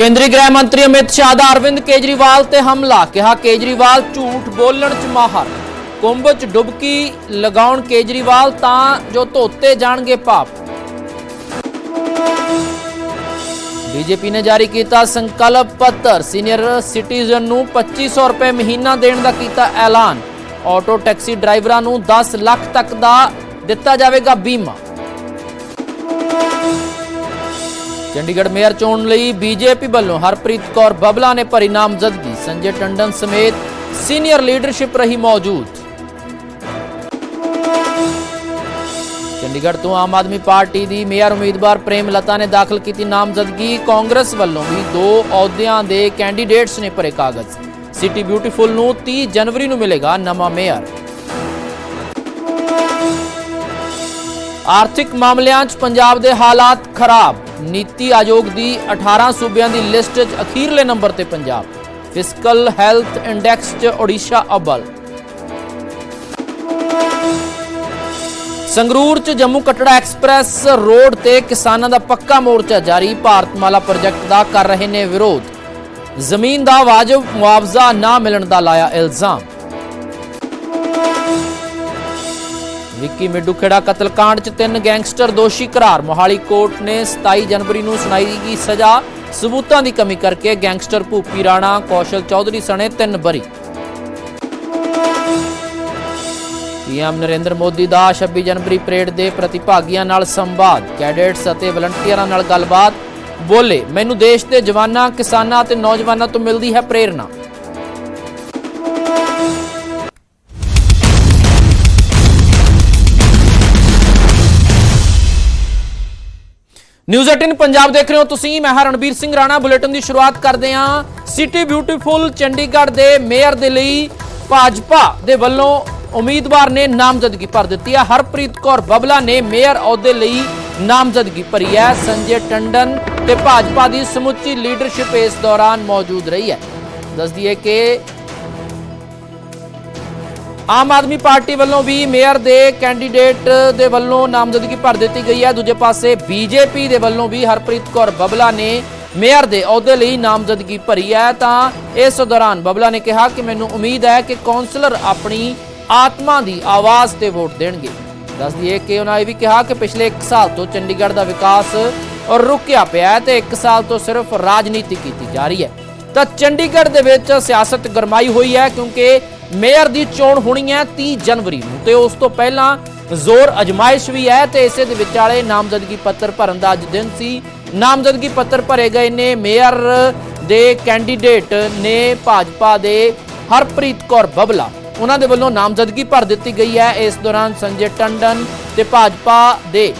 ਕੇਂਦਰੀ ਗ੍ਰਹਿ ਮੰਤਰੀ ਅਮਿਤ ਸ਼ਾਹ ਦਾ ਅਰਵਿੰਦ ਕੇਜਰੀਵਾਲ ਤੇ ਹਮਲਾ, ਕਿਹਾ ਕੇਜਰੀਵਾਲ ਝੂਠ ਬੋਲਣ 'ਚ ਮਾਹਰ। ਕੁੰਭ 'ਚ ਡੁਬਕੀ ਲਗਾਉਣ ਕੇਜਰੀਵਾਲ ਤਾਂ ਜੋ ਧੋਤੇ ਜਾਣਗੇ ਪਾਪ। ਬੀਜੇਪੀ ਨੇ ਜਾਰੀ ਕੀਤਾ ਸੰਕਲਪ ਪੱਤਰ। ਸੀਨੀਅਰ ਸਿਟੀਜ਼ਨ ਨੂੰ 2500 ਰੁਪਏ ਮਹੀਨਾ ਦੇਣ ਦਾ ਕੀਤਾ ਐਲਾਨ। ਆਟੋ ਟੈਕਸੀ ਡਰਾਈਵਰਾਂ ਨੂੰ 10 ਲੱਖ ਤੱਕ ਦਾ ਦਿੱਤਾ ਜਾਵੇਗਾ ਬੀਮਾ। ਚੰਡੀਗੜ੍ਹ ਮੇਅਰ ਚੋਣ ਲਈ ਬੀਜੇਪੀ ਵੱਲੋਂ ਹਰਪ੍ਰੀਤ ਕੌਰ ਬਬਲਾ ਨੇ ਭਰੀ ਨਾਮਜ਼ਦਗੀ। ਸੰਜੇ ਟੰਡਨ ਸਮੇਤ ਸੀਨੀਅਰ ਲੀਡਰਸ਼ਿਪ ਰਹੀ ਮੌਜੂਦ। ਚੰਡੀਗੜ੍ਹ ਤੋਂ ਆਮ ਆਦਮੀ ਪਾਰਟੀ ਦੀ ਮੇਅਰ ਉਮੀਦਵਾਰ ਪ੍ਰੇਮ ਲਤਾ ਨੇ ਦਾਖਲ ਕੀਤੀ ਨਾਮਜ਼ਦਗੀ। ਕਾਂਗਰਸ ਵੱਲੋਂ ਵੀ ਦੋ ਅਹੁਦਿਆਂ ਦੇ ਕੈਂਡੀਡੇਟਸ ਨੇ ਭਰੇ ਕਾਗਜ਼। ਸਿਟੀ ਬਿਊਟੀਫੁਲ ਨੂੰ 30 ਜਨਵਰੀ ਨੂੰ ਮਿਲੇਗਾ ਨਵਾਂ ਮੇਅਰ। ਆਰਥਿਕ ਮਾਮਲਿਆਂ 'ਚ ਪੰਜਾਬ ਦੇ ਹਾਲਾਤ ਖਰਾਬ। ਨੀਤੀ ਆਯੋਗ ਦੀ 18 ਸੂਬਿਆਂ ਦੀ ਲਿਸਟ 'ਚ ਅਖੀਰਲੇ ਨੰਬਰ ਤੇ ਪੰਜਾਬ ਫਿਸਕਲ ਹੈਲਥ ਇੰਡੈਕਸ 'ਚ ਓਡੀਸ਼ਾ ਅਵਲ। ਸੰਗਰੂਰ 'ਚ ਜੰਮੂ ਕਟੜਾ ਐਕਸਪ੍ਰੈਸ ਰੋਡ ਤੇ ਕਿਸਾਨਾਂ ਦਾ ਪੱਕਾ ਮੋਰਚਾ ਜਾਰੀ, ਭਾਰਤਮਾਲਾ ਪ੍ਰੋਜੈਕਟ ਦਾ ਕਰ ਰਹੇ ਨੇ ਵਿਰੋਧ। ਜ਼ਮੀਨ ਦਾ ਵਾਜਬ ਮੁਆਵਜ਼ਾ ਨਾ ਮਿਲਣ ਦਾ ਲਾਇਆ ਇਲਜ਼ਾਮ। ਵਿੱਕੀ ਮਿੱਡੂ ਖੇੜਾ ਕਤਲकांड 'ਚ ਤਿੰਨ ਗੈਂਗਸਟਰ ਦੋਸ਼ੀ ਕਰਾਰ। ਮੋਹਾਲੀ ਕੋਰਟ ਨੇ 27 ਜਨਵਰੀ ਨੂੰ ਸੁਣਾਈ ਗਈ ਸਜ਼ਾ। ਸਬੂਤਾਂ ਦੀ ਕਮੀ ਕਰਕੇ ਗੈਂਗਸਟਰ ਭੂਪੀ ਰਾਣਾ, ਕੌਸ਼ਲ ਚੌਧਰੀ ਸਣੇ ਤਿੰਨ ਬਰੀ। ਪੀਐਮ ਨਰਿੰਦਰ ਮੋਦੀ ਦਾ 26 ਜਨਵਰੀ ਪਰੇਡ ਦੇ ਪ੍ਰਤੀਭਾਗੀਆਂ ਨਾਲ ਸੰਵਾਦ। ਕੈਡੇਟਸ ਅਤੇ ਵਲੰਟੀਅਰਾਂ ਨਾਲ ਗੱਲਬਾਤ। ਬੋਲੇ, ਮੈਨੂੰ ਦੇਸ਼ ਦੇ ਜਵਾਨਾਂ, ਕਿਸਾਨਾਂ ਅਤੇ ਨੌਜਵਾਨਾਂ ਤੋਂ ਮਿਲਦੀ ਹੈ ਪ੍ਰੇਰਣਾ। ਨਿਊਜ਼ 18 ਪੰਜਾਬ ਦੇਖ ਰਹੇ ਹੋ ਤੁਸੀਂ, ਮੈਂ ਹਾਂ ਰਣਬੀਰ ਸਿੰਘ ਰਾਣਾ। ਬੁਲੇਟਿਨ ਦੀ ਸ਼ੁਰੂਆਤ ਕਰਦੇ ਹਾਂ ਸਿਟੀ ਬਿਊਟੀਫੁਲ ਚੰਡੀਗੜ੍ਹ ਦੇ ਮੇਅਰ ਦੇ ਲਈ ਭਾਜਪਾ ਦੇ ਵੱਲੋਂ ਉਮੀਦਵਾਰ ਨੇ ਨਾਮਜ਼ਦਗੀ ਭਰ ਦਿੱਤੀ ਹੈ। ਹਰਪ੍ਰੀਤ ਕੌਰ ਬਬਲਾ ਨੇ ਮੇਅਰ ਅਹੁਦੇ ਲਈ ਨਾਮਜ਼ਦਗੀ ਭਰੀ ਹੈ। ਸੰਜੇ ਟੰਡਨ ਤੇ ਭਾਜਪਾ ਦੀ ਸਮੁੱਚੀ ਲੀਡਰਸ਼ਿਪ ਇਸ ਦੌਰਾਨ ਮੌਜੂਦ ਰਹੀ ਹੈ। ਦੱਸ ਦਈਏ ਕਿ ਆਮ ਆਦਮੀ ਪਾਰਟੀ ਵੱਲੋਂ ਵੀ ਮੇਅਰ ਦੇ ਕੈਂਡੀਡੇਟ ਦੇ ਵੱਲੋਂ ਨਾਮਜ਼ਦਗੀ ਭਰ ਦਿੱਤੀ ਗਈ ਹੈ। ਦੂਜੇ ਪਾਸੇ ਬੀਜੇਪੀ ਦੇ ਵੱਲੋਂ ਵੀ ਹਰਪ੍ਰੀਤ ਕੌਰ ਬਬਲਾ ਨੇ ਮੇਅਰ ਦੇ ਅਹੁਦੇ ਲਈ ਨਾਮਜ਼ਦਗੀ ਭਰੀ ਹੈ। ਤਾਂ ਇਸ ਦੌਰਾਨ ਬਬਲਾ ਨੇ ਕਿਹਾ ਕਿ ਮੈਨੂੰ ਉਮੀਦ ਹੈ ਕਿ ਕੌਂਸਲਰ ਆਪਣੀ ਆਤਮਾ ਦੀ ਆਵਾਜ਼ ਤੇ ਵੋਟ ਦੇਣਗੇ। ਦੱਸ ਦਈਏ ਕਿ ਉਹਨਾਂ ਇਹ ਵੀ ਕਿਹਾ ਕਿ ਪਿਛਲੇ 1 ਸਾਲ ਤੋਂ ਚੰਡੀਗੜ੍ਹ ਦਾ ਵਿਕਾਸ ਰੁਕਿਆ ਪਿਆ ਤੇ 1 ਸਾਲ ਤੋਂ ਸਿਰਫ ਰਾਜਨੀਤੀ ਕੀਤੀ ਜਾ ਰਹੀ ਹੈ। ਤਾਂ ਚੰਡੀਗੜ੍ਹ ਦੇ ਵਿੱਚ ਸਿਆਸਤ ਗਰਮਾਈ ਹੋਈ ਹੈ ਕਿਉਂਕਿ ਮੇਅਰ ਦੀ ਚੋਣ ਹੋਣੀ ਹੈ 30 ਜਨਵਰੀ ਨੂੰ ਤੇ ਉਸ ਤੋਂ ਪਹਿਲਾਂ ਜ਼ੋਰ ਅਜਮਾਇਸ਼ ਵੀ ਹੈ ਤੇ ਇਸੇ ਦੇ ਵਿਚਾਲੇ ਨਾਮਜ਼ਦਗੀ ਪੱਤਰ ਭਰਨ ਦਾ ਅੱਜ ਦਿਨ ਸੀ। ਨਾਮਜ਼ਦਗੀ ਪੱਤਰ ਭਰੇ ਗਏ ਨੇ ਮੇਅਰ ਦੇ ਕੈਂਡੀਡੇਟ ਨੇ ਭਾਜਪਾ ਦੇ ਹਰਪ੍ਰੀਤ ਕੌਰ ਬਬਲਾ। ਉਹਨਾਂ ਦੇ ਵੱਲੋਂ ਨਾਮਜ਼ਦਗੀ ਭਰ ਦਿੱਤੀ ਗਈ ਹੈ। ਇਸ ਦੌਰਾਨ ਸੰਜੇ ਟੰਡਨ ਤੇ ਭਾਜਪਾ ਦੇ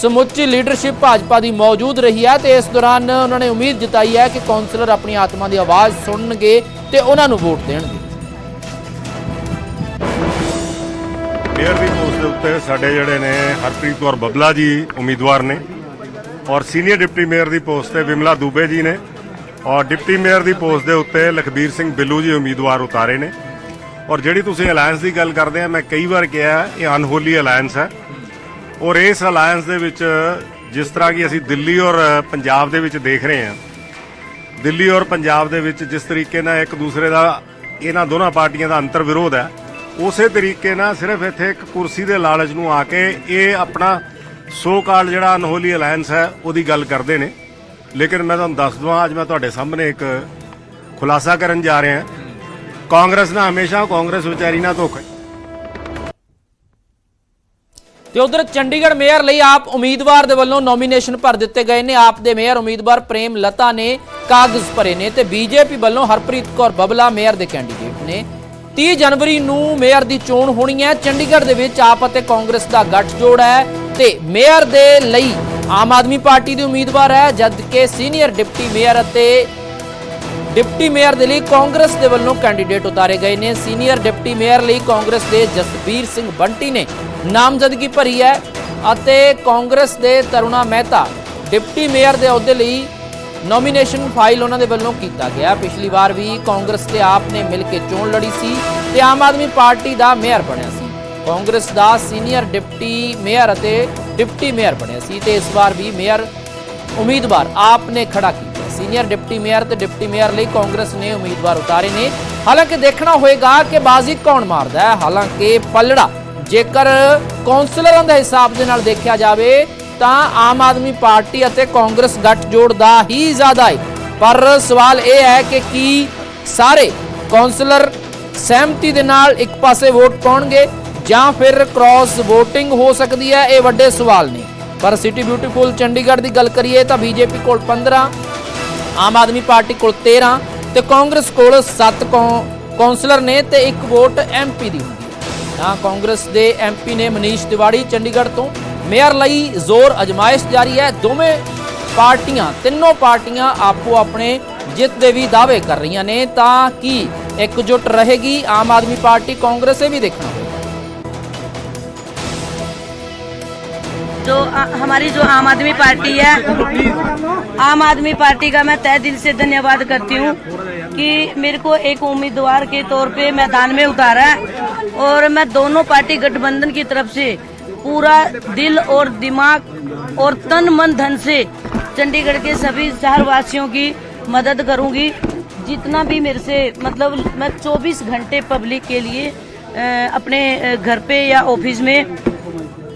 ਸਮੁੱਚੀ ਲੀਡਰਸ਼ਿਪ ਭਾਜਪਾ ਦੀ ਮੌਜੂਦ ਰਹੀ ਹੈ ਤੇ ਇਸ ਦੌਰਾਨ ਉਹਨਾਂ ਨੇ ਉਮੀਦ ਜਤਾਈ ਹੈ ਕਿ ਕੌਂਸਲਰ ਆਪਣੀ ਆਤਮਾ ਦੀ ਆਵਾਜ਼ ਸੁਣਨਗੇ ਤੇ ਉਹਨਾਂ ਨੂੰ ਵੋਟ ਦੇਣਗੇ। ਮੇਅਰ ਦੀ ਪੋਸਟ ਦੇ ਉੱਤੇ ਸਾਡੇ ਜਿਹੜੇ ਨੇ ਹਰਪ੍ਰੀਤ ਕੌਰ ਬਬਲਾ ਜੀ ਉਮੀਦਵਾਰ ਨੇ ਔਰ ਸੀਨੀਅਰ ਡਿਪਟੀ ਮੇਅਰ ਦੀ ਪੋਸਟ ਤੇ ਵਿਮਲਾ ਦੂਬੇ ਜੀ ਨੇ ਔਰ ਡਿਪਟੀ ਮੇਅਰ ਦੀ ਪੋਸਟ ਦੇ ਉੱਤੇ ਲਖਬੀਰ ਸਿੰਘ ਬਿੱਲੂ ਜੀ ਉਮੀਦਵਾਰ ਉਤਾਰੇ ਨੇ। ਔਰ ਜਿਹੜੀ ਤੁਸੀਂ ਅਲਾਈਅੰਸ ਦੀ ਗੱਲ ਕਰਦੇ ਆ, ਮੈਂ ਕਈ ਵਾਰ ਕਿਹਾ ਇਹ ਅਨਹੋਲੀ ਅਲਾਈਅੰਸ ਹੈ। ਔਰ ਇਸ ਅਲਾਈਅੰਸ ਦੇ ਵਿੱਚ ਜਿਸ ਤਰ੍ਹਾਂ ਕਿ ਅਸੀਂ ਦਿੱਲੀ ਔਰ ਪੰਜਾਬ ਦੇ ਵਿੱਚ ਦੇਖ ਰਹੇ ਹਾਂ, ਦਿੱਲੀ ਔਰ ਪੰਜਾਬ ਦੇ ਵਿੱਚ ਜਿਸ ਤਰੀਕੇ ਨਾਲ ਇੱਕ ਦੂਸਰੇ ਦਾ ਇਹਨਾਂ ਦੋਨਾਂ ਪਾਰਟੀਆਂ ਦਾ ਅੰਤਰ ਵਿਰੋਧ ਹੈ ਉਸੇ ਤਰੀਕੇ ਨਾਲ ਸਿਰਫ ਇੱਥੇ ਇੱਕ ਕੁਰਸੀ ਦੇ ਲਾਲਚ ਨੂੰ ਆ ਕੇ ਇਹ ਆਪਣਾ ਸੋ ਕਾਲ ਜਿਹੜਾ ਅਨਹੋਲੀ ਅਲਾਈਅੰਸ ਹੈ, ਉਹਦੀ ਗੱਲ ਕਰਦੇ ਨੇ। ਲੇਕਿਨ ਮੈਂ ਤੁਹਾਨੂੰ ਦੱਸ ਦਵਾਂ, ਅੱਜ ਮੈਂ ਤੁਹਾਡੇ ਸਾਹਮਣੇ ਇੱਕ ਖੁਲਾਸਾ ਕਰਨ ਜਾ ਰਿਹਾ। ਕਾਂਗਰਸ ਨਾਲ ਹਮੇਸ਼ਾ ਕਾਂਗਰਸ ਵਿਚਾਰੀ ਨਾਲ ਧੋਖਾ ਤੇ ਉਧਰ ਚੰਡੀਗੜ੍ਹ ਮੇਅਰ ਲਈ ਆਪ ਉਮੀਦਵਾਰ ਦੇ ਵੱਲੋਂ ਨੋਮੀਨੇਸ਼ਨ ਭਰ ਦਿੱਤੇ ਗਏ ਨੇ। ਆਪ ਦੇ ਮੇਅਰ ਉਮੀਦਵਾਰ ਪ੍ਰੇਮ ਲਤਾ ਨੇ ਕਾਗਜ਼ ਭਰੇ ਨੇ ਤੇ ਬੀਜੇਪੀ ਵੱਲੋਂ ਹਰਪ੍ਰੀਤ ਕੌਰ ਬਬਲਾ ਮੇਅਰ ਦੇ ਕੈਂਡੀਡੇਟ ਨੇ। 30 ਜਨਵਰੀ ਨੂੰ ਮੇਅਰ ਦੀ ਚੋਣ ਹੋਣੀ ਹੈ। ਚੰਡੀਗੜ੍ਹ ਦੇ ਵਿੱਚ ਆਪ ਅਤੇ ਕਾਂਗਰਸ ਦਾ ਗੱਠਜੋੜ ਹੈ ਤੇ ਮੇਅਰ ਦੇ ਲਈ ਆਮ ਆਦਮੀ ਪਾਰਟੀ ਦੇ ਉਮੀਦਵਾਰ ਹੈ, ਜਦਕਿ ਸੀਨੀਅਰ ਡਿਪਟੀ ਮੇਅਰ ਅਤੇ ਡਿਪਟੀ ਮੇਅਰ ਦੇ ਲਈ ਕਾਂਗਰਸ ਦੇ ਵੱਲੋਂ ਕੈਂਡੀਡੇਟ ਉਤਾਰੇ ਗਏ ਨੇ। ਸੀਨੀਅਰ ਡਿਪਟੀ ਮੇਅਰ ਲਈ ਕਾਂਗਰਸ ਦੇ ਜਸਬੀਰ ਸਿੰਘ ਬੰਟੀ ਨੇ ਨਾਮਜ਼ਦਗੀ ਭਰੀ ਹੈ ਅਤੇ ਕਾਂਗਰਸ ਦੇ ਤਰੁਣਾ ਮਹਿਤਾ, ਡਿਪਟੀ ਮੇਅਰ ਦੇ ਅਹੁਦੇ ਲਈ ਨੋਮੀਨੇਸ਼ਨ ਫਾਈਲ ਉਹਨਾਂ ਦੇ ਵੱਲੋਂ ਕੀਤਾ ਗਿਆ। ਪਿਛਲੀ ਵਾਰ ਵੀ ਕਾਂਗਰਸ ਤੇ ਆਪ ਨੇ ਮਿਲ ਕੇ ਚੋਣ ਲੜੀ ਸੀ ਤੇ ਆਮ ਆਦਮੀ ਪਾਰਟੀ ਦਾ ਮੇਅਰ ਬਣਿਆ ਸੀ। ਕਾਂਗਰਸ ਦਾ ਸੀਨੀਅਰ ਡਿਪਟੀ ਮੇਅਰ ਅਤੇ ਡਿਪਟੀ ਮੇਅਰ ਬਣਿਆ ਸੀ ਤੇ ਇਸ ਵਾਰ ਵੀ ਮੇਅਰ ਉਮੀਦਵਾਰ ਆਪ ਨੇ ਖੜਾ ਕੀਤਾ। ਸੀਨੀਅਰ ਡਿਪਟੀ ਮੇਅਰ ਤੇ ਡਿਪਟੀ ਮੇਅਰ ਲਈ ਕਾਂਗਰਸ ਨੇ ਉਮੀਦਵਾਰ ਉਤਾਰੇ ਨੇ। ਹਾਲਾਂਕਿ ਦੇਖਣਾ ਹੋਏਗਾ ਕਿ ਬਾਜ਼ੀ ਕੌਣ ਮਾਰਦਾ ਹੈ। ਹਾਲਾਂਕਿ ਪਲੜਾ ਜੇਕਰ ਕੌਂਸਲਰਾਂ ਦੇ ਹਿਸਾਬ ਦੇ ਨਾਲ ਦੇਖਿਆ ਜਾਵੇ ਤਾਂ ਆਮ ਆਦਮੀ ਪਾਰਟੀ ਅਤੇ ਕਾਂਗਰਸ ਗੱਠਜੋੜ ਦਾ ਹੀ ਜ਼ਿਆਦਾ ਹੈ ਪਰ ਸਵਾਲ ਇਹ ਹੈ ਕਿ ਕੀ ਸਾਰੇ ਕੌਂਸਲਰ ਸਹਿਮਤੀ ਦੇ ਨਾਲ ਇੱਕ ਪਾਸੇ ਵੋਟ ਪਾਉਣਗੇ ਜਾਂ ਫਿਰ ਕ੍ਰਾਸ VOTING ਹੋ ਸਕਦੀ ਹੈ? ਇਹ ਵੱਡੇ ਸਵਾਲ ਨੇ। ਪਰ ਸਿਟੀ ਬਿਊਟੀਫੁਲ ਚੰਡੀਗੜ੍ਹ ਦੀ ਗੱਲ ਕਰੀਏ ਤਾਂ ਬੀਜੇਪੀ ਕੋਲ 15 ਆਮ ਆਦਮੀ ਪਾਰਟੀ ਕੋਲ 13 ਤੇ ਕਾਂਗਰਸ ਕੋਲ 7 ਕੌਂਸਲਰ ਨੇ ਤੇ ਇੱਕ ਵੋਟ ਐਮਪੀ ਦੀ ਹੁੰਦੀ ਹੈ। ਤਾਂ ਕਾਂਗਰਸ ਦੇ ਐਮਪੀ ਨੇ ਮਨੀਸ਼ ਤਿਵਾੜੀ ਚੰਡੀਗੜ੍ਹ ਤੋਂ ਮੇਅਰ ਲਈ ਜ਼ੋਰ ਅਜਮਾਇਸ਼ ਜਾਰੀ ਹੈ ਦੋਵੇਂ ਪਾਰਟੀਆਂ ਤਿੰਨੋਂ ਪਾਰਟੀਆਂ ਆਪੋ ਆਪਣੇ ਜਿੱਤ ਦੇ ਵੀ ਦਾਅਵੇ ਕਰ ਰਹੀਆਂ ਨੇ ਤਾਂ ਕੀ ਇਕਜੁੱਟ ਰਹੇਗੀ ਆਮ ਆਦਮੀ ਪਾਰਟੀ ਕਾਂਗਰਸ ਇਹ ਵੀ ਦੇਖਣਾ ਹੋਵੇਗਾ जो आ, हमारी जो आम आदमी पार्टी है आम आदमी पार्टी का मैं तय दिल से धन्यवाद करती हूँ कि मेरे को एक उम्मीदवार के तौर पे मैदान में उतारा है और मैं दोनों पार्टी गठबंधन की तरफ से पूरा दिल और दिमाग और तन मन धन से चंडीगढ़ के सभी शहरवासियों की मदद करूँगी। जितना भी मेरे से मतलब मैं 24 घंटे पब्लिक के लिए अपने घर पे या ऑफ़िस में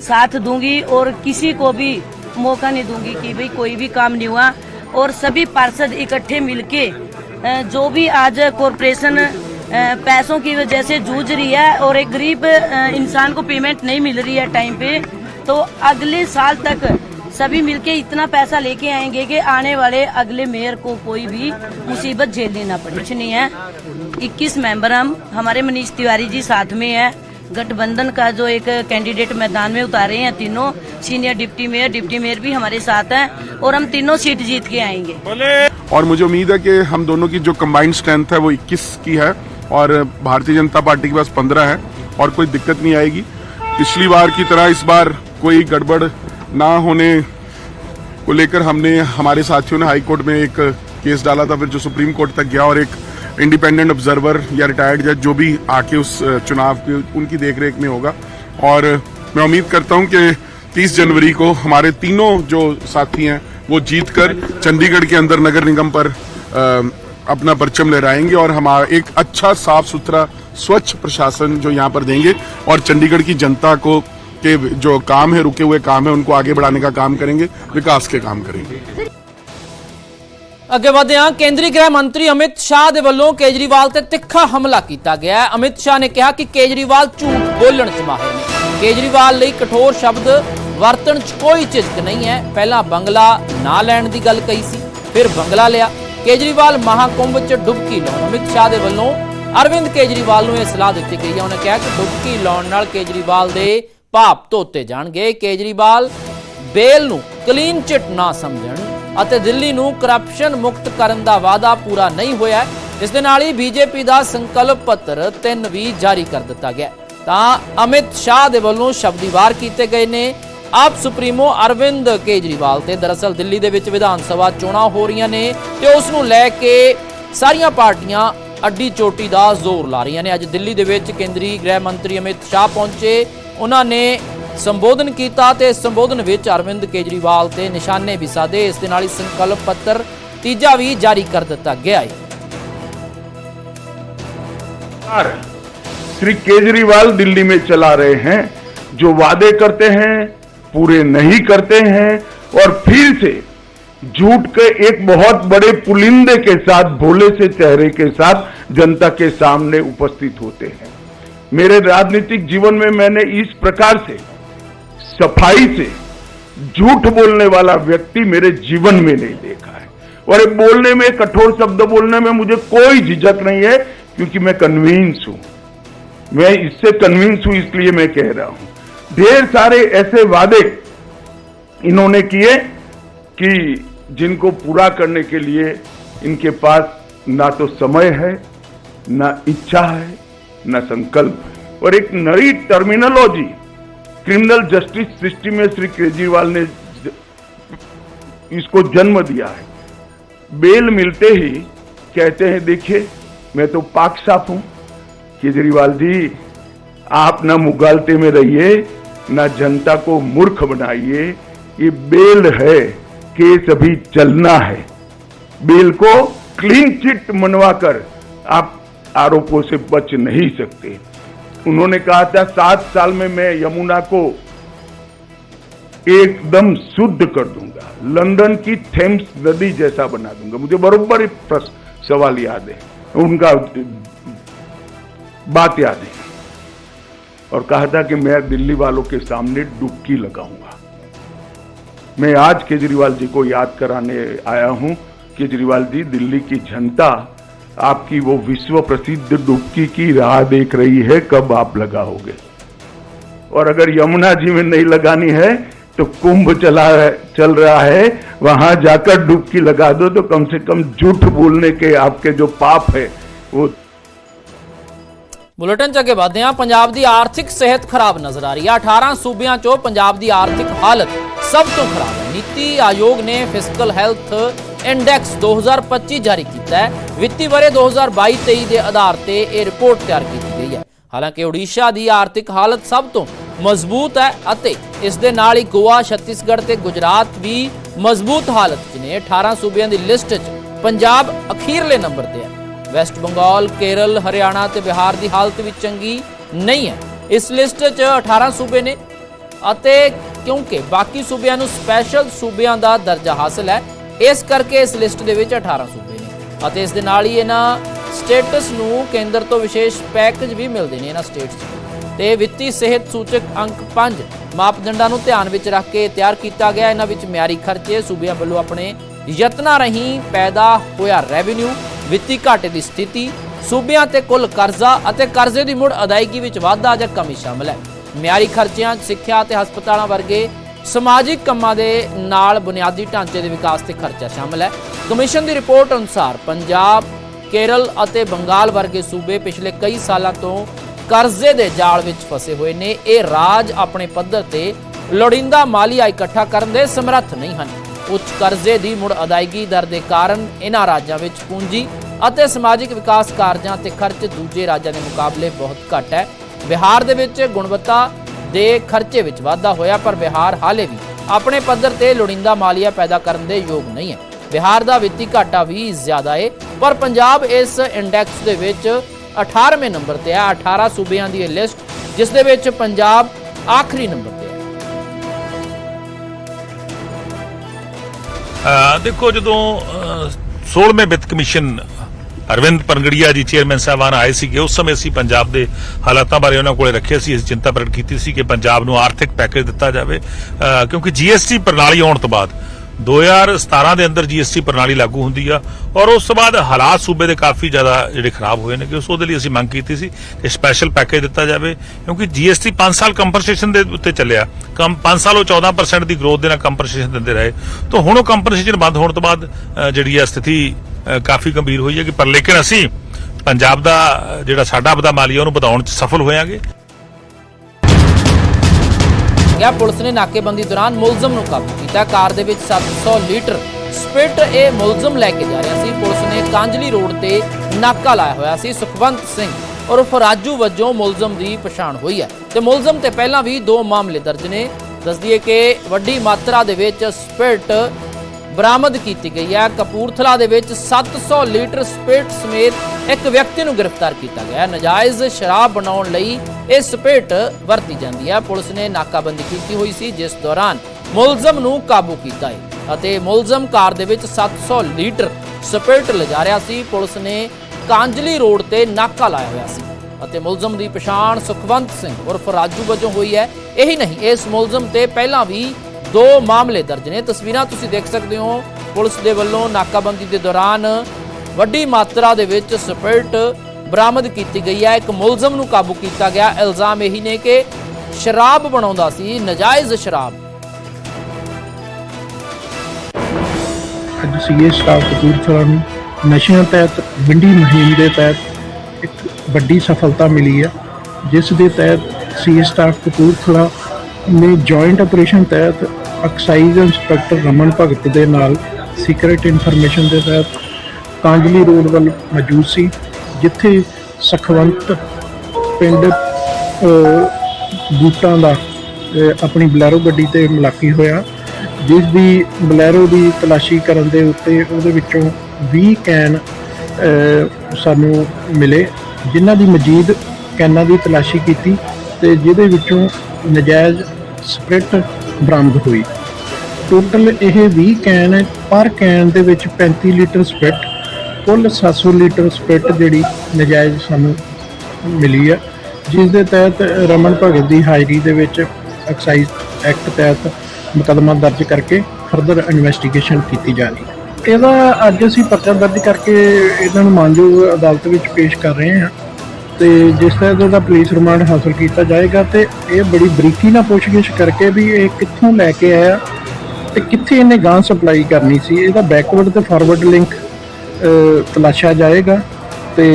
साथ दूँगी और किसी को भी मौका नहीं दूँगी कि भाई कोई भी काम नहीं हुआ। और सभी पार्षद इकट्ठे मिलके जो भी आज कॉरपोरेशन पैसों की वजह से जूझ रही है और एक गरीब इंसान को पेमेंट नहीं मिल रही है टाइम पे। तो अगले साल तक सभी मिलके इतना पैसा लेके आएँगे कि आने वाले अगले मेयर को कोई भी मुसीबत झेलनी ना पड़े। कुछ नहीं है। 21 मेंबर हम, हमारे मनीष तिवारी जी साथ में है। गठबंधन का जो एक कैंडिडेट मैदान में उतारे हैं तीनों senior deputy mayor deputy mayor भी हमारे साथ हैं और हम तीनों सीट जीत के आएँगे। और मुझे उम्मीद है कि हम दोनों की जो कंबाइंड स्ट्रेंथ है वो 21 की है। और भारतीय जनता पार्टी के पास 15 है और कोई दिक्कत नहीं आएगी। पिछली बार की तरह इस बार कोई गड़बड़ ना होने को लेकर हमने हमारे साथियों ने हाई कोर्ट में एक केस डाला था फिर जो सुप्रीम कोर्ट तक गया और एक इंडिपेंडेंट ऑब्जर्वर या रिटायर्ड जज जो भी आके उस चुनाव के उनकी देखरेख में होगा। और मैं उम्मीद करता हूँ कि 30 जनवरी को हमारे तीनों जो साथी हैं वो जीत कर चंडीगढ़ के अंदर नगर निगम पर अ, अपना परचम लहराएंगे और हम एक अच्छा साफ सुथरा स्वच्छ प्रशासन जो यहाँ पर देंगे और चंडीगढ़ की जनता को के जो काम है रुके हुए काम है उनको आगे बढ़ाने का काम करेंगे विकास के काम करेंगे ਅੱਗੇ ਵਧਦੇ ਹਾਂ ਕੇਂਦਰੀ ਗ੍ਰਹਿ ਮੰਤਰੀ ਅਮਿਤ ਸ਼ਾਹ ਦੇ ਵੱਲੋਂ ਕੇਜਰੀਵਾਲ ਤੇ ਤਿੱਖਾ ਹਮਲਾ ਕੀਤਾ ਗਿਆ ਹੈ ਅਮਿਤ ਸ਼ਾਹ ਨੇ ਕਿਹਾ ਕਿ ਕੇਜਰੀਵਾਲ ਝੂਠ ਬੋਲਣ 'ਚ ਮਾਹਿਰ ਨੇ ਕੇਜਰੀਵਾਲ ਲਈ ਕਠੋਰ ਸ਼ਬਦ ਵਰਤਣ 'ਚ ਕੋਈ ਝਿਜਕ ਨਹੀਂ ਹੈ ਪਹਿਲਾਂ ਬੰਗਲਾ ਨਾ ਲੈਣ ਦੀ ਗੱਲ ਕਹੀ ਸੀ ਫਿਰ ਬੰਗਲਾ ਲਿਆ ਕੇਜਰੀਵਾਲ ਮਹਾਕੁੰਭ 'ਚ ਡੁਬਕੀ ਲਾਉਣ। ਅਮਿਤ ਸ਼ਾਹ ਦੇ ਵੱਲੋਂ ਅਰਵਿੰਦ ਕੇਜਰੀਵਾਲ ਨੂੰ ਇਹ ਸਲਾਹ ਦਿੱਤੀ ਗਈ ਹੈ। ਉਹਨੇ ਕਿਹਾ ਕਿ ਡੁਬਕੀ ਲਾਉਣ ਨਾਲ ਕੇਜਰੀਵਾਲ ਦੇ ਭਾਪ ਧੋਤੇ ਜਾਣਗੇ। ਕੇਜਰੀਵਾਲ ਬੇਲ ਨੂੰ ਕਲੀਨ ਚਿਟ ਨਾ ਸਮਝਣ ਅਤੇ ਦਿੱਲੀ ਨੂੰ ਕਰਪਸ਼ਨ ਮੁਕਤ ਕਰਨ ਦਾ ਵਾਅਦਾ ਪੂਰਾ ਨਹੀਂ ਹੋਇਆ ਇਸ ਦੇ ਨਾਲ ਹੀ ਬੀਜੇਪੀ ਦਾ ਸੰਕਲਪ ਪੱਤਰ 3 ਵੀ ਜਾਰੀ ਕਰ ਦਿੱਤਾ ਗਿਆ ਤਾਂ ਅਮਿਤ ਸ਼ਾਹ ਦੇ ਵੱਲੋਂ ਸ਼ਬਦੀਵਾਰ ਕੀਤੇ ਗਏ ਨੇ। ਆਪ ਸੁਪਰੀਮੋ ਅਰਵਿੰਦ ਕੇਜਰੀਵਾਲ ਤੇ ਦਰਅਸਲ ਦਿੱਲੀ ਦੇ ਵਿੱਚ ਵਿਧਾਨ ਸਭਾ ਚੋਣਾਂ ਹੋ ਰਹੀਆਂ ਨੇ ਤੇ ਉਸ ਨੂੰ ਲੈ ਕੇ ਸਾਰੀਆਂ ਪਾਰਟੀਆਂ ਅੱਡੀ ਚੋਟੀ ਦਾ ਜ਼ੋਰ ਲਾ ਰਹੀਆਂ ਨੇ ਅੱਜ ਦਿੱਲੀ ਦੇ ਵਿੱਚ ਕੇਂਦਰੀ ਗ੍ਰਹਿ ਮੰਤਰੀ ਅਮਿਤ ਸ਼ਾਹ ਪਹੁੰਚੇ ਉਹਨਾਂ ਨੇ ਸੰਬੋਧਨ ਕੀਤਾ ਤੇ ਇਸ ਸੰਬੋਧਨ ਵਿੱਚ ਅਰਵਿੰਦ ਕੇਜਰੀਵਾਲ ਤੇ ਨਿਸ਼ਾਨੇ ਵੀ ਸਾਧੇ ਇਸ ਦੇ ਨਾਲ ਹੀ ਸੰਕਲਪ ਪੱਤਰ ਤੀਜਾ ਵੀ ਜਾਰੀ ਕਰ ਦਿੱਤਾ ਗਿਆ ਹੈ सरकार श्री केजरीवाल दिल्ली में चला रहे हैं जो वादे करते हैं पूरे नहीं करते हैं और फिर से झूठ के एक बहुत बड़े पुलिंदे के साथ, भोले से चेहरे के साथ जनता के सामने उपस्थित होते हैं। मेरे राजनीतिक जीवन में मैंने इस प्रकार से, सफ़ाई से झूठ बोलने वाला व्यक्ति मेरे जीवन में नहीं देखा है। और बोलने में, कठोर शब्द बोलने में मुझे कोई झिझक नहीं है, क्योंकि मैं कन्विंस हूँ। मैं इससे कन्विंस हूँ, इसलिए मैं कह रहा हूँ। ढेर सारे ऐसे वादे इन्होंने किए कि जिनको पूरा करने के लिए इनके पास ना तो समय है, ना इच्छा है, ना संकल्प और एक नई टर्मिनोलॉजी क्रिमिनल जस्टिस सिस्टम में श्री केजरीवाल ने इसको जन्म दिया है। बेल मिलते ही कहते हैं, देखिए, मैं तो पाक साफ़ हूँ। केजरीवाल जी, आप ना मुगालते में रहिए ना जनता को मूर्ख बनाइए, ये बेल है, केस अभी चलना है। बेल को क्लीन चिट मनवाकर आप आरोपों से बच नहीं सकते। उन्होंने कहा था, सात साल में मैं यमुना को एकदम शुद्ध कर दूँगा। लंदन की थेम्स नदी जैसा बना दूँगा। मुझे बरोबर सवाल याद है। उनका बात याद है। और कहा था कि मैं दिल्ली वालों के सामने डुबकी लगाऊँगा। मैं आज केजरीवाल जी को याद कराने आया हूँ। केजरीवाल जी, दिल्ली की जनता आपकी वो विश्व प्रसिद्ध डुबकी की राह देख रही है, कब आप लगाओगे? और अगर यमुना जी में नहीं लगानी है तो कुंभ चला चल रहा है, वहाँ जाकर डुबकी लगा दो तो कम से कम झूठ बोलने के आपके जो पाप है, वो ਬੁਲੇਟਿਨ ਚ ਅੱਗੇ ਵਧਦੇ ਹਾਂ। ਪੰਜਾਬ ਦੀ ਆਰਥਿਕ ਸਿਹਤ ਖਰਾਬ ਨਜ਼ਰ ਆ ਰਹੀ ਹੈ 18 ਸੂਬਿਆਂ ਚੋਂ ਪੰਜਾਬ ਦੀ ਆਰਥਿਕ ਹਾਲਤ ਸਭ ਤੋਂ ਖਰਾਬ ਹੈ। ਨੀਤੀ ਆਯੋਗ ਨੇ ਫਿਸਕਲ ਹੈਲਥ ਇੰਡੈਕਸ 2025 ਜਾਰੀ ਕੀਤਾ ਹੈ। ਵਿੱਤੀ ਵਰੇ 2022-23 ਦੇ ਆਧਾਰ ਤੇ ਇਹ ਰਿਪੋਰਟ ਤਿਆਰ ਕੀਤੀ ਗਈ ਹੈ। ਹਾਲਾਂਕਿ ਓਡੀਸ਼ਾ ਦੀ ਆਰਥਿਕ ਹਾਲਤ ਸਭ ਤੋਂ ਮਜ਼ਬੂਤ ਹੈ ਅਤੇ ਇਸ ਦੇ ਨਾਲ ਹੀ ਗੋਆ, ਛੱਤੀਸਗੜ੍ਹ ਤੇ ਗੁਜਰਾਤ ਵੀ ਮਜ਼ਬੂਤ ਹਾਲਤ 'ਚ ਨੇ। 18 ਸੂਬਿਆਂ ਦੀ ਲਿਸਟ 'ਚ ਪੰਜਾਬ ਅਖੀਰਲੇ ਨੰਬਰ ਤੇ ਹੈ। ਵੈਸਟ ਬੰਗਾਲ, ਕੇਰਲ, ਹਰਿਆਣਾ ਤੇ ਬਿਹਾਰ ਦੀ ਹਾਲਤ ਵੀ ਚੰਗੀ ਨਹੀਂ ਹੈ। ਇਸ ਲਿਸਟ 'ਚ 18 ਸੂਬੇ ਨੇ ਅਤੇ ਕਿਉਂਕਿ ਬਾਕੀ ਸੂਬਿਆਂ ਨੂੰ ਸਪੈਸ਼ਲ ਸੂਬਿਆਂ ਦਾ ਦਰਜਾ ਹਾਸਲ ਹੈ, ਇਸ ਕਰਕੇ ਇਸ ਲਿਸਟ ਦੇ ਵਿੱਚ 18 ਸੂਬੇ ਨੇ। ਅਤੇ ਇਸ ਦੇ ਨਾਲ ਹੀ ਇਹਨਾਂ ਸਟੇਟਸ ਨੂੰ ਕੇਂਦਰ ਤੋਂ ਵਿਸ਼ੇਸ਼ ਪੈਕੇਜ ਵੀ ਮਿਲਦੇ ਨੇ ਇਹਨਾਂ ਸਟੇਟਸ ਨੂੰ ਤੇ ਵਿੱਤੀ ਸਿਹਤ ਸੂਚਕ ਅੰਕ 5 ਮਾਪਦੰਡਾਂ ਨੂੰ ਧਿਆਨ ਵਿੱਚ ਰੱਖ ਕੇ ਤਿਆਰ ਕੀਤਾ ਗਿਆ। ਇਹਨਾਂ ਵਿੱਚ ਮਿਆਰੀ ਖਰਚੇ ਸੂਬਿਆਂ ਵੱਲੋਂ ਆਪਣੇ ਯਤਨਾਂ ਰਹੀ ਪੈਦਾ ਹੋਇਆ ਰੈਵਨਿਊ ਵਿੱਤੀ ਘਾਟੇ ਦੀ ਸਥਿਤੀ, ਸੂਬਿਆਂ ਤੇ ਕੁੱਲ ਕਰਜ਼ਾ ਅਤੇ ਕਰਜ਼ੇ ਦੀ ਮੁੜ ਅਦਾਇਗੀ ਵਿੱਚ ਵਾਧਾ ਜਾਂ ਕਮੀ ਸ਼ਾਮਲ ਹੈ। ਮਿਆਰੀ ਖਰਚਿਆਂ, ਸਿੱਖਿਆ ਅਤੇ ਹਸਪਤਾਲਾਂ ਵਰਗੇ ਸਮਾਜਿਕ ਕੰਮਾਂ ਦੇ ਨਾਲ ਬੁਨਿਆਦੀ ਢਾਂਚੇ ਦੇ ਵਿਕਾਸ ਤੇ ਖਰਚਾ ਸ਼ਾਮਲ ਹੈ। ਕਮਿਸ਼ਨ ਦੀ ਰਿਪੋਰਟ ਅਨੁਸਾਰ ਪੰਜਾਬ, ਕੇਰਲ ਅਤੇ ਬੰਗਾਲ ਵਰਗੇ ਸੂਬੇ ਪਿਛਲੇ ਕਈ ਸਾਲਾਂ ਤੋਂ ਕਰਜ਼ੇ ਦੇ ਜਾਲ ਵਿੱਚ ਫਸੇ ਹੋਏ ਨੇ। ਇਹ ਰਾਜ ਆਪਣੇ ਪੱਧਰ ਤੇ ਲੋੜੀਂਦਾ ਮਾਲੀਆ ਇਕੱਠਾ ਕਰਨ ਦੇ ਸਮਰੱਥ ਨਹੀਂ ਹਨ। ਉੱਚ ਕਰਜ਼ੇ ਦੀ ਮੁੜ ਅਦਾਇਗੀ ਦਰ ਦੇ ਕਾਰਨ ਇਹਨਾਂ ਰਾਜਾਂ ਵਿੱਚ ਪੂੰਜੀ ਅਤੇ ਸਮਾਜਿਕ ਵਿਕਾਸ ਕਾਰਜਾਂ ਤੇ ਖਰਚ ਦੂਜੇ ਰਾਜਾਂ ਦੇ ਮੁਕਾਬਲੇ ਬਹੁਤ ਘੱਟ ਹੈ। ਬਿਹਾਰ ਦੇ ਵਿੱਚ ਗੁਣਵੱਤਾ ਦੇ ਖਰਚੇ ਵਿੱਚ ਵਾਧਾ ਹੋਇਆ, ਪਰ ਬਿਹਾਰ ਹਾਲੇ ਵੀ ਆਪਣੇ ਪੱਧਰ ਤੇ ਲੋੜੀਂਦਾ ਮਾਲੀਆ ਪੈਦਾ ਕਰਨ ਦੇ ਯੋਗ ਨਹੀਂ ਹੈ। ਬਿਹਾਰ ਦਾ ਵਿੱਤੀ ਘਾਟਾ ਵੀ ਜ਼ਿਆਦਾ ਹੈ ਪਰ ਪੰਜਾਬ ਇਸ ਇੰਡੈਕਸ ਦੇ ਵਿੱਚ 18ਵੇਂ ਨੰਬਰ ਤੇ ਹੈ। 18 ਸੂਬਿਆਂ ਦੀ ਇਹ ਲਿਸਟ, ਜਿਸ ਦੇ ਵਿੱਚ ਪੰਜਾਬ ਆਖਰੀ ਨੰਬਰ ਦੇਖੋ ਜਦੋਂ ਅ, 16ਵੇਂ ਵਿੱਤ ਕਮਿਸ਼ਨ ਅਰਵਿੰਦ ਪਰਗੜੀਆ ਜੀ ਚੇਅਰਮੈਨ ਸਾਹਿਬਾਨ ਆਏ ਸੀਗੇ ਉਸ ਸਮੇਂ ਅਸੀਂ ਪੰਜਾਬ ਦੇ ਹਾਲਾਤਾਂ ਬਾਰੇ ਉਹਨਾਂ ਕੋਲੇ ਰੱਖਿਆ ਸੀ ਅਸੀਂ ਚਿੰਤਾ ਪ੍ਰਗਟ ਕੀਤੀ ਸੀ ਕਿ ਪੰਜਾਬ ਨੂੰ ਆਰਥਿਕ ਪੈਕੇਜ ਦਿੱਤਾ ਜਾਵੇ ਅ, ਕਿਉਂਕਿ ਜੀਐਸਟੀ ਪ੍ਰਣਾਲੀ ਆਉਣ ਤੋਂ ਬਾਅਦ 2017 ਦੇ ਅੰਦਰ ਜੀਐਸਟੀ ਪ੍ਰਣਾਲੀ ਲਾਗੂ ਹੁੰਦੀ ਆ ਔਰ ਉਸ ਤੋਂ ਬਾਅਦ ਹਾਲਾਤ ਸੂਬੇ ਦੇ ਕਾਫੀ ਜ਼ਿਆਦਾ ਜਿਹੜੇ ਖਰਾਬ ਹੋਏ ਨੇ ਕਿ ਉਸ ਉਹਦੇ ਲਈ ਅਸੀਂ ਮੰਗ ਕੀਤੀ ਸੀ ਕਿ ਸਪੈਸ਼ਲ ਪੈਕੇਜ ਦਿੱਤਾ ਜਾਵੇ, ਕਿਉਂਕਿ ਜੀਐਸਟੀ 5 ਸਾਲ ਕੰਪਨਸੇਸ਼ਨ ਦੇ ਉੱਤੇ ਚੱਲਿਆ। ਕਮ 5 ਸਾਲ ਉਹ 14% ਦੀ ਗਰੋਥ ਦੇ ਨਾਲ ਕੰਪਨਸੇਸ਼ਨ ਦਿੰਦੇ ਰਹੇ। ਤਾਂ ਹੁਣ ਉਹ ਕੰਪਨਸੇਸ਼ਨ ਬੰਦ ਹੋਣ ਤੋਂ ਬਾਅਦ ਜਿਹੜੀ ਆ ਸਥਿਤੀ ਕਾਫੀ ਗੰਭੀਰ ਹੋਈ ਹੈ ਕਿ ਪਰ ਲੇਕਿਨ ਅਸੀਂ ਪੰਜਾਬ ਦਾ ਜਿਹੜਾ ਸਾਡਾ ਆਪਦਾ ਮਾਲੀਆ ਉਹਨੂੰ ਵਧਾਉਣ 'ਚ ਸਫਲ ਹੋਇਆਂਗੇ। ਗਿਆ। ਪੁਲਿਸ ਨੇ ਨਾਕੇਬੰਦੀ ਦੌਰਾਨ ਮੁਲਜ਼ਮ ਨੂੰ ਕਾਬੂ ਕੀਤਾ। ਕਾਰ ਦੇ ਵਿੱਚ 700 ਲੀਟਰ ਸਪਿਟ ਇਹ ਮੁਲਜ਼ਮ ਲੈ ਕੇ ਜਾ ਰਿਹਾ ਸੀ। ਪੁਲਿਸ ਨੇ ਕਾਂਜਲੀ ਰੋਡ ਤੇ ਨਾਕਾ ਲਾਇਆ ਹੋਇਆ ਸੀ। ਸੁਖਵੰਤ ਸਿੰਘ ਉਰਫ ਰਾਜੂ ਵਜੋਂ ਮੁਲਜ਼ਮ ਦੀ ਪਛਾਣ ਹੋਈ ਹੈ। ਤੇ ਮੁਲਜ਼ਮ ਤੇ ਪਹਿਲਾਂ ਵੀ ਦੋ ਮਾਮਲੇ ਦਰਜ ਨੇ। ਦੱਸਦੀਏ ਕਿ ਵੱਡੀ ਮਾਤਰਾ ਦੇ ਵਿੱਚ ਸਪਿਟ ਬਰਾਮਦ ਕੀਤੀ ਗਈ ਹੈ। ਕਪੂਰਥਲਾ ਦੇ ਵਿੱਚ 700 ਲੀਟਰ ਸਪਿਟ ਸਮੇਤ ਇੱਕ ਵਿਅਕਤੀ ਨੂੰ ਗ੍ਰਿਫਤਾਰ ਕੀਤਾ ਗਿਆ ਹੈ। ਨਜਾਇਜ਼ ਸ਼ਰਾਬ ਬਣਾਉਣ ਲਈ ਇਹ ਸਪਿਟ ਵਰਤੀ ਜਾਂਦੀ ਹੈ। ਪੁਲਿਸ ਨੇ ਨਾਕਾਬੰਦੀ ਕੀਤੀ ਹੋਈ ਸੀ, ਜਿਸ ਦੌਰਾਨ ਮੁਲਜ਼ਮ ਨੂੰ ਕਾਬੂ ਕੀਤਾ ਹੈ ਅਤੇ ਮੁਲਜ਼ਮ ਕਾਰ ਦੇ ਵਿੱਚ 700 ਲੀਟਰ ਸਪਿਟ ਲਿਜਾ ਰਿਹਾ ਸੀ। ਪੁਲਿਸ ਨੇ ਕਾਂਜਲੀ ਰੋਡ ਤੇ ਨਾਕਾ ਲਾਇਆ ਹੋਇਆ ਸੀ ਅਤੇ ਮੁਲਜ਼ਮ ਦੀ ਪਛਾਣ ਸੁਖਵੰਤ ਸਿੰਘ ਉਰਫ ਰਾਜੂ ਵਜੋਂ ਹੋਈ ਹੈ। ਇਹੀ ਨਹੀਂ, ਇਸ ਮੁਲਜ਼ਮ ਤੇ ਪਹਿਲਾਂ ਵੀ ਦੋ ਮਾਮਲੇ ਦਰਜ ਨੇ। ਤਸਵੀਰਾਂ ਤੁਸੀਂ ਦੇਖ ਸਕਦੇ ਹੋ। ਪੁਲਿਸ ਦੇ ਵੱਲੋਂ ਨਾਕਾਬੰਦੀ ਦੇ ਦੌਰਾਨ ਵੱਡੀ ਮਾਤਰਾ ਦੇ ਵਿੱਚ ਸਪਿਰਟ ਬਰਾਮਦ ਕੀਤੀ ਗਈ ਹੈ। ਇੱਕ ਮੁਲਜ਼ਮ ਨੂੰ ਕਾਬੂ ਕੀਤਾ ਗਿਆ। ਇਲਜ਼ਾਮ ਇਹੀ ਨੇ ਕਿ ਸ਼ਰਾਬ ਬਣਾਉਂਦਾ ਸੀ, ਨਜਾਇਜ਼ ਸ਼ਰਾਬ। ਅੱਜ ਸੀਏ ਸਟਾਫ ਕਪੂਰਥਲਾ ਨੂੰ ਨਸ਼ਿਆਂ ਤਹਿਤ, ਵਿੰਡੀ ਮੁਹਿੰਮ ਦੇ ਤਹਿਤ ਇੱਕ ਵੱਡੀ ਸਫਲਤਾ ਮਿਲੀ ਹੈ। ਜਿਸ ਦੇ ਤਹਿਤ ਸੀਏ ਸਟਾਫ ਕਪੂਰਥਲਾ ਨੇ ਜੁਆਇੰਟ ਆਪਰੇਸ਼ਨ ਤਹਿਤ ਐਕਸਾਈਜ਼ ਇੰਸਪੈਕਟਰ ਰਮਨ ਭਗਤ ਦੇ ਨਾਲ ਸੀਕ੍ਰੀਟ ਇਨਫੋਰਮੇਸ਼ਨ ਦੇ ਤਹਿਤ ਕਾਂਜਲੀ ਰੋਡ ਵੱਲ ਮੌਜੂਦ ਸੀ, ਜਿੱਥੇ ਸਖਵੰਤ ਪਿੰਡ ਬੂਟਾਂ ਦਾ ਆਪਣੀ ਬਲੈਰੋ ਗੱਡੀ ਤੇ ਮਲਾਕੀ ਹੋਇਆ, ਜਿਸ ਦੀ ਬਲੈਰੋ ਦੀ ਤਲਾਸ਼ੀ ਕਰਨ ਦੇ ਉੱਤੇ ਉਹਦੇ ਵਿੱਚੋਂ 20 ਕੈਨ ਸਾਨੂੰ ਮਿਲੇ, ਜਿਨ੍ਹਾਂ ਦੀ ਮਜੀਦ ਕੈਨਾਂ ਦੀ ਤਲਾਸ਼ੀ ਕੀਤੀ ਤੇ ਜਿਹਦੇ ਵਿੱਚੋਂ ਨਜਾਇਜ਼ ਸਪਿਰਟ ਬਰਾਮਦ ਹੋਈ। ਟੋਟਲ ਇਹ 20 ਕੈਨ ਹੈ। ਪਰ ਕੈਨ ਦੇ ਵਿੱਚ 35 ਲੀਟਰ ਸਪਿਰਟ ਕੁੱਲ 700 ਲੀਟਰ ਸਪਿਰਟ ਜਿਹੜੀ ਨਜਾਇਜ਼ ਸਾਨੂੰ ਮਿਲੀ ਹੈ। ਜਿਸ ਦੇ ਤਹਿਤ ਰਮਨ ਭਗਤ ਦੀ ਹਾਜ਼ਰੀ ਦੇ ਵਿੱਚ ਐਕਸਾਈਜ਼ ਐਕਟ ਤਹਿਤ ਮੁਕੱਦਮਾ ਦਰਜ ਕਰਕੇ ਫਰਦਰ ਇਨਵੈਸਟੀਗੇਸ਼ਨ ਕੀਤੀ ਜਾ ਰਹੀ ਹੈ। ਇਹਦਾ ਅੱਜ ਅਸੀਂ ਪਰਚਾ ਦਰਜ ਕਰਕੇ ਇਹਨਾਂ ਨੂੰ ਮਾਨਯੋਗ ਅਦਾਲਤ ਵਿੱਚ ਪੇਸ਼ ਕਰ ਰਹੇ ਹਾਂ। ਤੇ ਜਿਸ ਤਰ੍ਹਾਂ ਦਾ ਪੁਲਿਸ ਰਿਮਾਂਡ ਹਾਸਲ ਕੀਤਾ ਜਾਏਗਾ ਤੇ ਇਹ ਬੜੀ ਬਰੀਕੀ ਨਾਲ ਪੁੱਛਗਿੱਛ ਕਰਕੇ ਵੀ ਇਹ ਕਿੱਥੋਂ ਲੈ ਕੇ ਆਇਆ ਤੇ ਕਿੱਥੇ ਇਹਨੇ ਗਾਂ ਸਪਲਾਈ ਕਰਨੀ ਸੀ। ਇਹਦਾ ਬੈਕਵਰਡ ਤੇ ਫਾਰਵਰਡ ਲਿੰਕ ਤਲਾਸ਼ਿਆ ਜਾਏਗਾ ਤੇ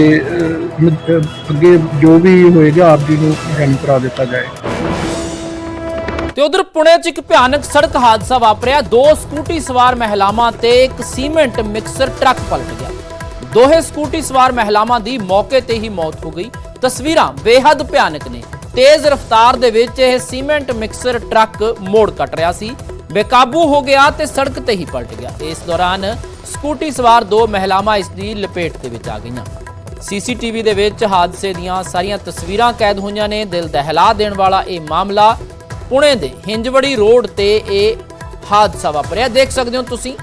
ਅੱਗੇ ਜੋ ਵੀ ਹੋਏਗਾ ਆਪ ਜੀ ਨੂੰ ਜਾਣੂ ਕਰਾ ਦਿੱਤਾ ਜਾਏਗਾ। ਤੇ ਉਧਰ ਪੁਣੇ 'ਚ ਇੱਕ ਭਿਆਨਕ ਸੜਕ ਹਾਦਸਾ ਵਾਪਰਿਆ। ਦੋ ਸਕੂਟੀ ਸਵਾਰ ਮਹਿਲਾਵਾਂ ਤੇ ਇੱਕ ਸੀਮੈਂਟ ਮਿਕਸਰ ਟਰੱਕ ਪਲਟ ਗਿਆ। ਦੋਹੇ ਸਕੂਟੀ ਸਵਾਰ ਮਹਿਲਾਵਾਂ ਦੀ ਮੌਕੇ ਤੇ ਹੀ ਮੌਤ ਹੋ ਗਈ। ਤਸਵੀਰਾਂ ਬੇਹੱਦ ਭਿਆਨਕ ਨੇ। ਤੇਜ਼ ਰਫ਼ਤਾਰ ਦੇ ਵਿੱਚ ਇਹ ਸੀਮੈਂਟ ਮਿਕਸਰ ਟਰੱਕ ਮੋੜ ਕੱਟ ਰਿਹਾ ਸੀ। ਬੇਕਾਬੂ ਹੋ ਗਿਆ ਤੇ ਸੜਕ ਤੇ ਹੀ ਪਲਟ ਗਿਆ। ਇਸ ਦੌਰਾਨ ਸਕੂਟੀ ਸਵਾਰ ਦੋ ਮਹਿਲਾਵਾਂ ਇਸ ਦੀ ਲਪੇਟ ਦੇ ਵਿੱਚ ਆ ਗਈਆਂ। ਸੀਸੀਟੀਵੀ ਦੇ ਵਿੱਚ ਹਾਦਸੇ ਦੀਆਂ ਸਾਰੀਆਂ ਤਸਵੀਰਾਂ ਕੈਦ ਹੋਈਆਂ ਨੇ। ਦਿਲ ਦਹਿਲਾ ਦੇਣ ਵਾਲਾ ਇਹ ਮਾਮਲਾ ਪੁਣੇ ਦੇ ਹਿੰਜਵੜੀ ਰੋਡ ਤੇ ਇਹ ਹਾਦਸਾ ਵਾਪਰਿਆ। ਦੇਖ ਸਕਦੇ ਹੋ ਤੁਸੀਂ,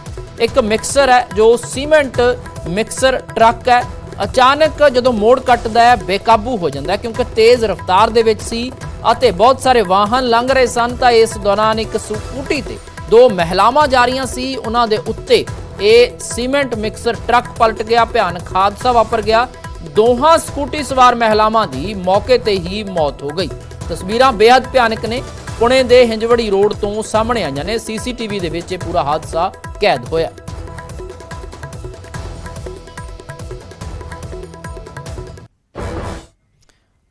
ਇੱਕ ਮਿਕਸਰ ਹੈ ਜੋ ਸੀਮੈਂਟ ਮਿਕਸਰ ਟਰੱਕ ਹੈ। ਅਚਾਨਕ ਜਦੋਂ ਮੋੜ ਕੱਟਦਾ ਹੈ, ਬੇਕਾਬੂ ਹੋ ਜਾਂਦਾ ਹੈ ਕਿਉਂਕਿ ਤੇਜ਼ ਰਫ਼ਤਾਰ ਦੇ ਵਿੱਚ ਸੀ ਅਤੇ ਬਹੁਤ ਸਾਰੇ ਵਾਹਨ ਲੰਘ ਰਹੇ ਸਨ ਤਾਂ ਇਸ ਦੌਰਾਨ ਇੱਕ ਸਕੂਟੀ ਤੇ ਦੋ ਮਹਿਲਾਵਾਂ ਜਾ ਰਹੀਆਂ ਸੀ। ਉਹਨਾਂ ਦੇ ਉੱਤੇ ਇਹ ਸੀਮੈਂਟ ਮਿਕਸਰ ਟਰੱਕ ਪਲਟ ਗਿਆ, ਭਿਆਨਕ ਹਾਦਸਾ ਵਾਪਰ ਗਿਆ। ਦੋਹਾਂ ਸਕੂਟੀ ਸਵਾਰ ਮਹਿਲਾਵਾਂ ਦੀ ਮੌਕੇ ਤੇ ਹੀ ਮੌਤ ਹੋ ਗਈ। ਤਸਵੀਰਾਂ ਬੇहद ਭਿਆਨਕ ਨੇ। ਪੁਣੇ ਦੇ ਹਿੰਜਵੜੀ ਰੋਡ ਤੋਂ ਸਾਹਮਣੇ ਆਈਆਂ ਨੇ। ਸੀਸੀਟੀਵੀ ਦੇ ਵਿੱਚ ਇਹ ਪੂਰਾ ਹਾਦਸਾ ਕੈਦ ਹੋਇਆ।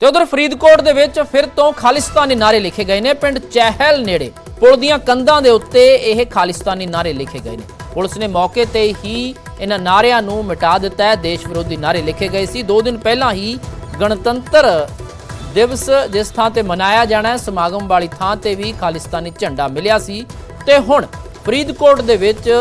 ਤੇ ਉਧਰ ਫਰੀਦਕੋਟ ਦੇ ਵਿੱਚ ਫਿਰ ਤੋਂ ਖਾਲਿਸਤਾਨੀ ਨਾਰੇ ਲਿਖੇ ਗਏ ਨੇ। ਪਿੰਡ ਚਹਿਲ ਨੇੜੇ ਪੁਲ ਦੀਆਂ ਕੰਧਾਂ ਦੇ ਉੱਤੇ ਇਹ ਖਾਲਿਸਤਾਨੀ ਨਾਰੇ ਲਿਖੇ ਗਏ ਨੇ। ਪੁਲਿਸ ਨੇ ਮੌਕੇ ਤੇ ਹੀ ਇਹਨਾਂ ਨਾਰਿਆਂ ਨੂੰ ਮਿਟਾ ਦਿੱਤਾ ਹੈ। ਦੇਸ਼ ਵਿਰੋਧੀ ਨਾਰੇ ਲਿਖੇ ਗਏ ਸੀ। 2 ਦਿਨ ਪਹਿਲਾਂ ਹੀ ਗਣਤੰਤਰ ਦਿਵਸ ਜਿਸ ਥਾਂ ਤੇ ਮਨਾਇਆ ਜਾਣਾ ਹੈ, ਸਮਾਗਮ ਵਾਲੀ ਥਾਂ ਤੇ ਵੀ ਖਾਲਿਸਤਾਨੀ ਝੰਡਾ ਮਿਲਿਆ ਸੀ। ਤੇ ਹੁਣ ਫਰੀਦਕੋਟ ਦੇ ਵਿੱਚ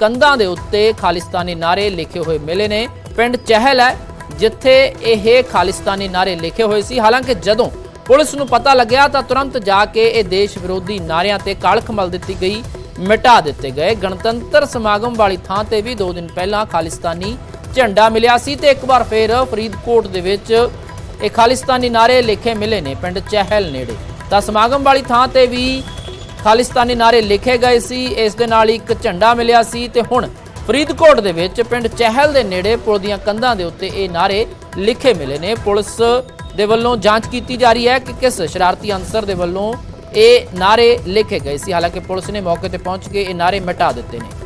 ਕੰਧਾਂ ਦੇ ਉੱਤੇ ਖਾਲਿਸਤਾਨੀ ਨਾਰੇ ਲਿਖੇ ਹੋਏ ਮਿਲੇ ਨੇ। ਪਿੰਡ ਚਹਿਲ ਹੈ। ਜਿੱਥੇ ਇਹ ਖਾਲਿਸਤਾਨੀ ਨਾਰੇ ਲਿਖੇ ਹੋਏ ਸੀ। ਹਾਲਾਂਕਿ ਜਦੋਂ ਪੁਲਿਸ ਨੂੰ ਪਤਾ ਲੱਗਿਆ ਤਾਂ ਤੁਰੰਤ ਜਾ ਕੇ ਇਹ ਦੇਸ਼ ਵਿਰੋਧੀ ਨਾਰਿਆਂ ਤੇ ਕਾਲਖ ਮਲ ਦਿੱਤੀ ਗਈ, ਮਿਟਾ ਦਿੱਤੇ ਗਏ। ਗਣਤੰਤਰ ਸਮਾਗਮ ਵਾਲੀ ਥਾਂ ਤੇ ਵੀ 2 ਦਿਨ ਪਹਿਲਾਂ ਖਾਲਿਸਤਾਨੀ ਝੰਡਾ ਮਿਲਿਆ ਸੀ ਤੇ ਇੱਕ ਵਾਰ ਫੇਰ ਫਰੀਦਕੋਟ ਦੇ ਵਿੱਚ ਇਹ ਖਾਲਿਸਤਾਨੀ ਨਾਰੇ ਲਿਖੇ ਮਿਲੇ ਨੇ ਪਿੰਡ ਚਹਿਲ ਨੇੜੇ। ਤਾਂ ਸਮਾਗਮ ਵਾਲੀ ਥਾਂ ਤੇ ਵੀ ਖਾਲਿਸਤਾਨੀ ਨਾਰੇ ਲਿਖੇ ਗਏ ਸੀ। ਇਸ ਦੇ ਨਾਲ ਇੱਕ ਝੰਡਾ ਮਿਲਿਆ ਸੀ ਤੇ ਹੁਣ ਫਰੀਦਕੋਟ ਦੇ ਵਿੱਚ ਪਿੰਡ ਚਹਿਲ ਦੇ ਨੇੜੇ ਪੁਲ ਦੀਆਂ ਕੰਧਾਂ ਦੇ ਉੱਤੇ ਇਹ ਨਾਰੇ ਲਿਖੇ ਮਿਲੇ ਨੇ। ਪੁਲਿਸ ਦੇ ਵੱਲੋਂ ਜਾਂਚ ਕੀਤੀ ਜਾ ਰਹੀ ਹੈ ਕਿ ਕਿਸ ਸ਼ਰਾਰਤੀ ਅਨਸਰ ਦੇ ਵੱਲੋਂ ਇਹ ਨਾਰੇ ਲਿਖੇ ਗਏ ਸੀ। ਹਾਲਾਂਕਿ ਪੁਲਿਸ ਨੇ ਮੌਕੇ ਤੇ ਪਹੁੰਚ ਕੇ ਇਹ ਨਾਰੇ ਮਿਟਾ ਦਿੱਤੇ ਨੇ।